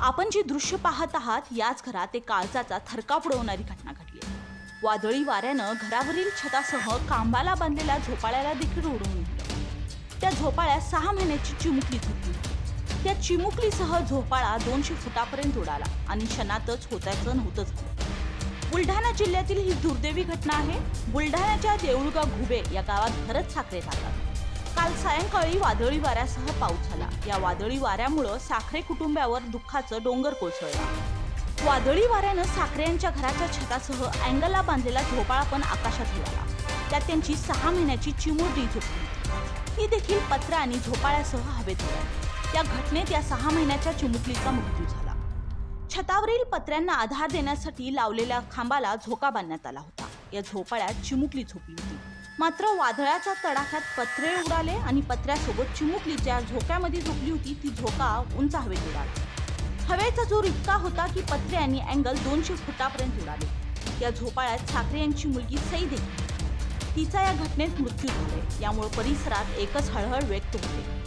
आपण जी दृश्य पाहत आहात याच घरात एक काळजाचा थरकाप उडवणारी घटना घडली वादळी वाऱ्यानं घरावरील छतासह खांबाला बांधलेल्या झोपाळ्याला देखील उडवून त्या झोपाळ्यात सहा महिन्याची चिमुकली होती. त्या चिमुकलीसह झोपाळा दोनशे फुटापर्यंत उडाला आणि क्षणातच होतायचं नव्हतंच बुलढाणा जिल्ह्यातील ही दुर्दैवी घटना आहे. बुलढाण्याच्या देऊळगाव घुबे या गावात घरच साखरे जातात काल सायंकाळी वादळी वाऱ्यासह पाऊस झाला. या वादळी वाऱ्यामुळं साखरे कुटुंबावर दुःखाचं डोंगर कोसळलं. वादळी वाऱ्यानं साखरे यांच्या घराच्या छतासह अँगलला बांधलेला झोपाळा पण आकाशात उडाला त्यात त्यांची सहा महिन्याची चिमुरडी झोपली. ही देखील पत्रा आणि झोपाळ्यासह हवेत उडाली या घटनेत या सहा महिन्याच्या चिमुकलीचा मृत्यू झाला. छतावरील पत्र्यांना आधार देण्यासाठी लावलेल्या खांबाला झोका बांधण्यात आला होता. या झोपाळ्यात चिमुकली झोपली होती. मात्र वादळाच्या तडाख्यात पत्रे उडाले आणि पत्र्यासोबत चिमुकली ज्या झोक्यामध्ये झोपली होती ती झोका उंच हवेत उडाली. हवेचा जोर इतका होता की पत्रे आणि अँगल दोनशे फुटापर्यंत उडाले. या झोपाळ्यात ठाकरे यांची मुलगी सई देखील तिचा या घटनेत मृत्यू झाले. यामुळे परिसरात एकच हळहळ व्यक्त होते.